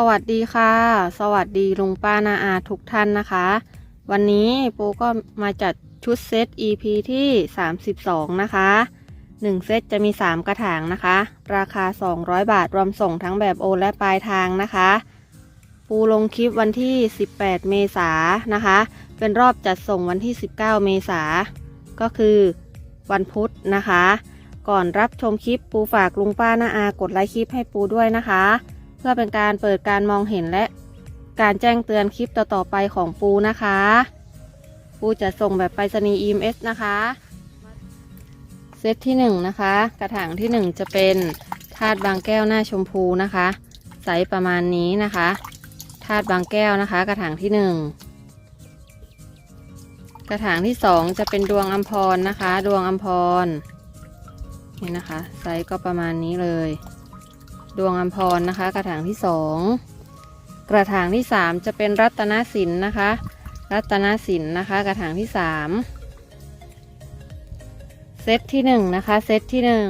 สวัสดีค่ะ สวัสดีลุงป้านาอาทุกท่านนะคะ วันนี้ปูก็มาจัดชุดเซต EP ที่ 32 นะคะ 1 เซตจะมี 3 กระถางนะคะ ราคา 200 บาทรวมส่งทั้งแบบโอนและปลายทางนะคะ ปูลงคลิปวันที่ 18 เมษายนนะคะ เป็นรอบจัดส่งวันที่ 19 เมษาก็คือวันพุธนะคะ ก่อนรับชมคลิปปูฝากลุงป้านาอากดไลค์คลิปให้ปูด้วยนะคะ เพื่อเป็นการเปิดการมองเห็นและการแจ้งเตือนคลิปต่อๆไปของปูนะคะ ปูจะส่งแบบไปรษณีย์ EMS นะคะ เซตที่1นะคะ กระถางที่ 1 จะเป็นธาตุบางแก้วหน้าชมพูนะคะ ไซส์ประมาณนี้นะคะธาตุบางแก้วนะคะ กระถางที่ 1 กระถางที่ 2 จะเป็นดวงอัมพรนะคะ ดวงอัมพรนี่นะคะ ไซส์ก็ประมาณนี้เลย ดวงอัมพรนะคะ กระถางที่สองกระถางที่สามจะเป็นรัตนศิลป์นะคะ รัตนศิลป์นะคะ กระถางที่สามเซตที่หนึ่งนะคะเซตที่หนึ่ง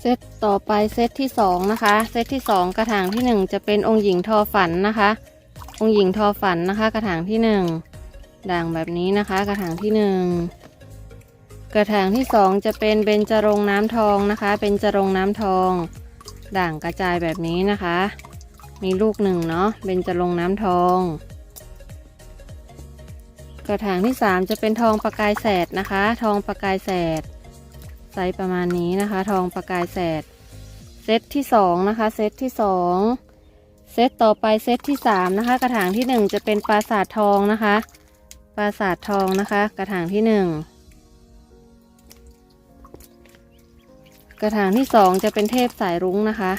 เซตต่อไปเซตที่สองนะคะเซตที่สองกระถางที่หนึ่งจะเป็นองค์หญิงทอฝันนะคะ องค์หญิงทอฝันนะคะ กระถางที่หนึ่งด่างแบบนี้นะคะ กระถางที่หนึ่ง กระถางที่สองจะเป็นเบญจรงน้ำทองนะคะเบญจรงน้ำทอง ด่างกระจายแบบนี้นะคะ มีลูกหนึ่งเนาะเบญจรงน้ำทอง กระถางที่สามจะเป็นทองประกายแสดนะคะ ทองประกายแสดไซส์ประมาณนี้นะคะ ทองประกายแสดเซตที่สองนะคะ เซตที่สองเซตต่อไปเซตที่สามนะคะ กระถางที่หนึ่งจะเป็นปราสาททองนะคะ ปราสาททองนะคะ กระถางที่หนึ่ง กระถางที่สองจะเป็นเทพสายรุ้งนะคะ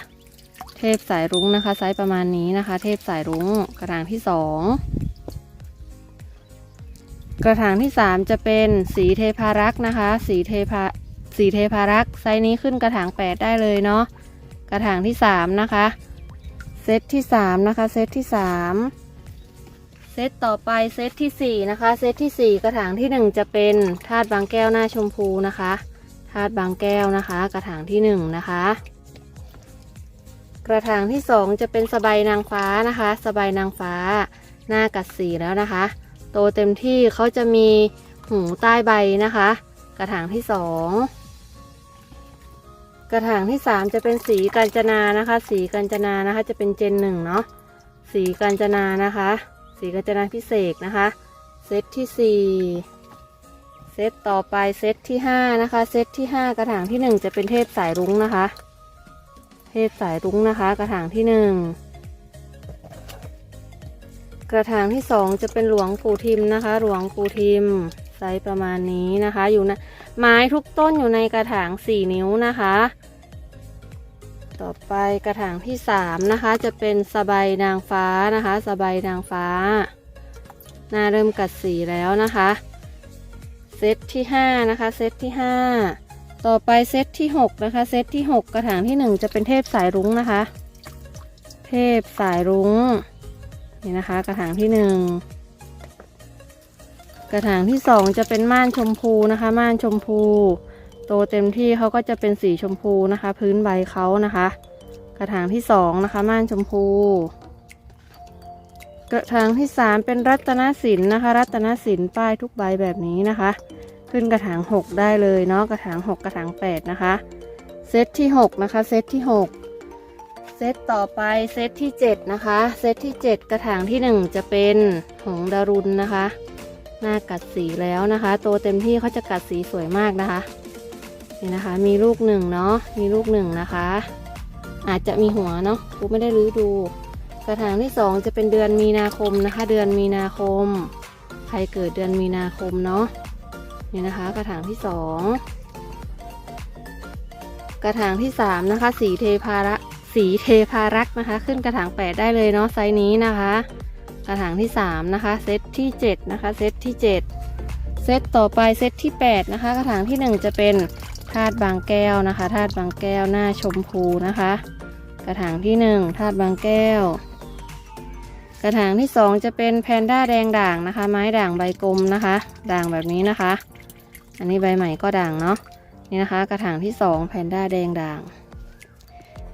เทพสายรุ้งนะคะไซส์ประมาณนี้นะคะ เทพสายรุ้งกระถางที่สองกระถางที่สามจะเป็นสีเทพารักษ์นะคะ สีเทพาสีเทพารักษ์ไซส์นี้ขึ้นกระถางแปดได้เลยเนาะกระถางที่สามนะคะเซตที่สามนะคะเซตที่สามเซตต่อไปเซตที่สี่นะคะเซตที่สี่กระถางที่หนึ่งจะเป็นธาตุบางแก้วหน้าชมพูนะคะ ธาตุบางแก้วนะคะ กระถางที่หนึ่งนะคะ กระถางที่สองจะเป็นสบายนางฟ้านะคะ สบายนางฟ้า หน้ากัดสีแล้วนะคะ โตเต็มที่เขาจะมีหูใต้ใบนะคะ กระถางที่สองกระถางที่สามจะเป็นสีกาญจนานะคะ สีกาญจนานะคะ จะเป็นเจนหนึ่งเนาะสีกาญจนานะคะ สีกาญจนาพิเศษนะคะ เซตที่สี่ เซตต่อไปเซตที่ห้านะคะ เซตที่ห้ากระถางที่หนึ่งจะเป็นเทพสายรุ้งนะคะ เทพสายรุ้งนะคะ กระถางที่หนึ่งกระถางที่สองจะเป็นหลวงปู่ทิมนะคะ หลวงปู่ทิมไซส์ประมาณนี้นะคะ อยู่นะไม้ทุกต้นอยู่ในกระถางสี่นิ้วนะคะ ต่อไปกระถางที่สามนะคะ จะเป็นสบายนางฟ้านะคะ สบายนางฟ้า หน้าเริ่มกัดสีแล้วนะคะ ซตที่5นะคะเซตที่ 5 ต่อไปเซตที่ 6 นะคะ เซตที่ 6 กระถางที่ 1 จะเป็นเทพสายรุ้งนะคะ เทพสายรุ้งนี่นะคะ กระถางที่ 1 กระถางที่ 2 จะเป็นม่านชมพูนะคะ ม่านชมพู โตเต็มที่เขาก็จะเป็นสีชมพูนะคะ พื้นใบเขานะคะ กระถางที่ 2 นะคะ ม่านชมพู กระถางที่ 3 เป็นรัตนศิลป์นะคะ รัตนศิลป์ป้ายทุกใบแบบนี้นะคะ ขึ้นกระถาง 6 ได้เลยเนาะกระถาง 6 กระถาง 8 นะคะ เซตที่ 6 นะคะ เซตที่ 6 เซตต่อไปเซตที่ 7 นะคะ เซตที่ 7 กระถางที่ 1 จะเป็นหงดารุณนะคะ หน้ากัดสีแล้วนะคะ โตเต็มที่เขาจะกัดสีสวยมากนะคะนี่นะคะมีลูกหนึ่งเนาะมีลูกหนึ่งนะคะ อาจจะมีหัวเนาะกูไม่ได้รื้อดู กระถางที่สองจะเป็นเดือนมีนาคมนะคะ เดือนมีนาคม ใครเกิดเดือนมีนาคมเนาะนี่นะคะกระถางที่สองกระถางที่สามนะคะ สีเทพาระสีเทพารักนะคะ ขึ้นกระถางแปดได้เลยเนาะไซส์นี้นะคะ กระถางที่สามนะคะ เซตที่เจ็ดนะคะ เซตที่เจ็ดเซตต่อไปเซตที่แปดนะคะ กระถางที่หนึ่งจะเป็นธาตุบางแก้วนะคะธาตุบางแก้วหน้าชมพูนะคะ กระถางที่หนึ่งธาตุบางแก้ว กระถางที่สองจะเป็นแพนด้าแดงด่างนะคะ ไม้ด่างใบกลมนะคะ ด่างแบบนี้นะคะ อันนี้ใบใหม่ก็ด่างเนาะนี่นะคะ กระถางที่สองแพนด้าแดงด่าง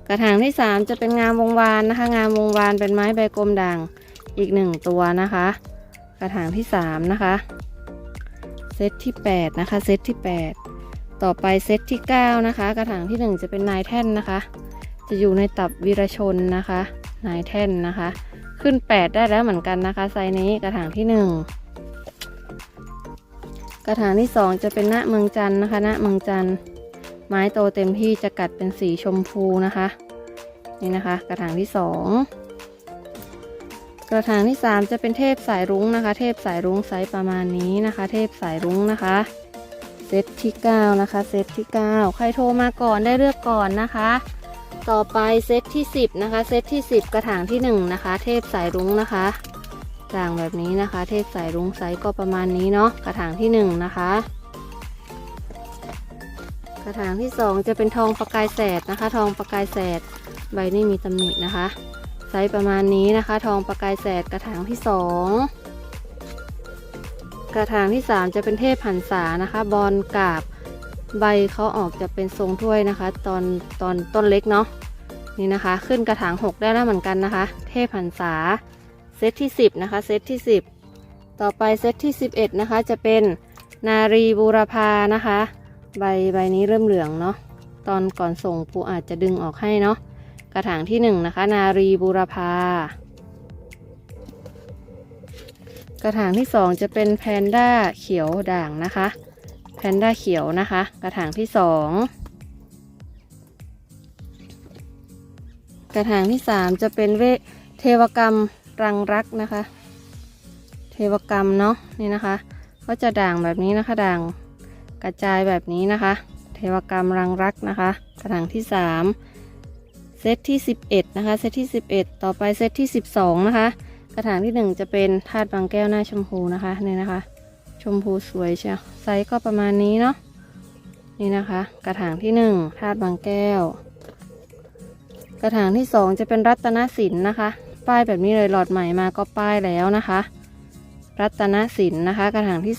กระถางที่สามจะเป็นงามวงวานนะคะ งามวงวานเป็นไม้ใบกลมด่างอีกหนึ่งตัวนะคะ กระถางที่สามนะคะเซตที่แปดนะคะเซตที่แปดต่อไปเซตที่เก้านะคะ กระถางที่หนึ่งจะเป็นนายแท่นนะคะ จะอยู่ในตับวีรชนนะคะ นายแท่นนะคะ ขึ้นแปดได้แล้วเหมือนกันนะคะ ไซนี้กระถางที่หนึ่งกระถางที่สองจะเป็นณเมืองจันนะคะณเมืองจันไม้โตเต็มที่จะกัดเป็นสีชมพูนะคะ นี่นะคะ กระถางที่สองกระถางที่สามจะเป็นเทพสายรุ้งนะคะ เทพสายรุ้งไซส์ประมาณนี้นะคะ เทพสายรุ้งนะคะเซตที่เก้านะคะ เซตที่เก้าใครโทรมาก่อนได้เลือกก่อนนะคะ ต่อไปเซตที่สิบนะคะ เซตที่สิบกระถางที่หนึ่งนะคะ เทพสายรุ้งนะคะด่างแบบนี้นะคะ เทพสายรุ้งไซส์ก็ประมาณนี้เนาะกระถางที่หนึ่งนะคะ กระถางที่สองจะเป็นทองประกายแสดนะคะ ทองประกายแสดใบไม่มีตำหนินะคะ ไซส์ประมาณนี้นะคะ ทองประกายแสดกระถางที่สองกระถางที่สามจะเป็นเทพหันษานะคะ บอลกาบ ใบเขาออกจะเป็นทรงถ้วยนะคะ ตอนตอนต้นเล็กเนาะนี่นะคะ ขึ้นกระถางหกได้แล้วเหมือนกันนะคะ เทพหันษาเซตที่สิบนะคะ เซตที่สิบต่อไปเซตที่สิบเอ็ดนะคะ จะเป็นนารีบูรพานะคะ ใบใบนี้เริ่มเหลืองเนาะตอนก่อนส่งปูอาจจะดึงออกให้เนาะกระถางที่หนึ่งนะคะ นารีบูรพากระถางที่สองจะเป็นแพนด้าเขียวด่างนะคะ แพนด้าเขียวนะคะ กระถางที่สองกระถางที่สามจะเป็นเวเทวกรรมรังรักนะคะ เทวกรรมเนาะนี่นะคะก็จะด่างแบบนี้นะคะด่างกระจายแบบนี้นะคะ เทวกรรมรังรักนะคะ กระถางที่3เซตที่ 11 นะคะ เซตที่ 11 ต่อไปเซตที่ 12 นะคะ กระถางที่ 1 จะเป็นธาตุบางแก้วหน้าชมพูนะคะนี่นะคะ ชมพูสวยเชียวไซส์ก็ประมาณนี้เนาะนี่นะคะ กระถางที่1ธาตุบางแก้ว กระถางที่2จะเป็นรัตนศิลป์นะคะ ป้ายแบบนี้เลยหลอดใหม่มาก็ป้ายแล้วนะคะ รัตนศิลป์นะคะ กระถางที่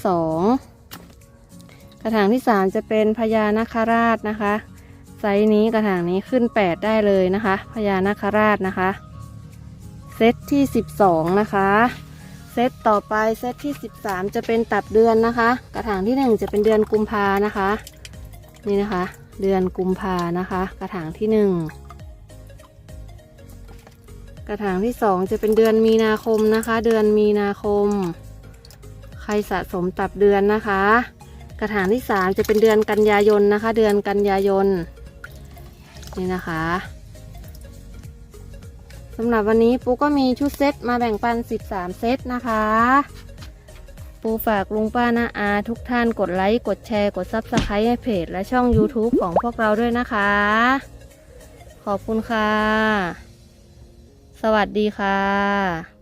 2กระถางที่3จะเป็นพญานาคราชนะคะ ไซส์นี้กระถางนี้ขึ้น8ได้เลยนะคะ พญานาคราชนะคะ เซตที่12นะคะ ซตต่อไปเซตที่ 13 จะเป็นตับเดือนนะคะ กระถางที่ 1 จะเป็นเดือนกุมภานะคะ นี่นะคะ เดือนกุมภานะคะ กระถางที่ 1 กระถางที่ 2 จะเป็นเดือนมีนาคมนะคะ เดือนมีนาคม ใครสะสมตับเดือนนะคะ กระถางที่ 3 จะเป็นเดือนกันยายนนะคะ เดือนกันยายนนี่นะคะ สำหรับวันนี้ปูก็มีชุดเซตมาแบ่งปัน 13 เซตนะคะ ปูฝากลุงป้านาอาทุกท่านกดไลค์กดแชร์กดซับสไครต์ให้เพจ และช่อง YouTube ของพวกเราด้วยนะคะ ขอบคุณค่ะ สวัสดีค่ะ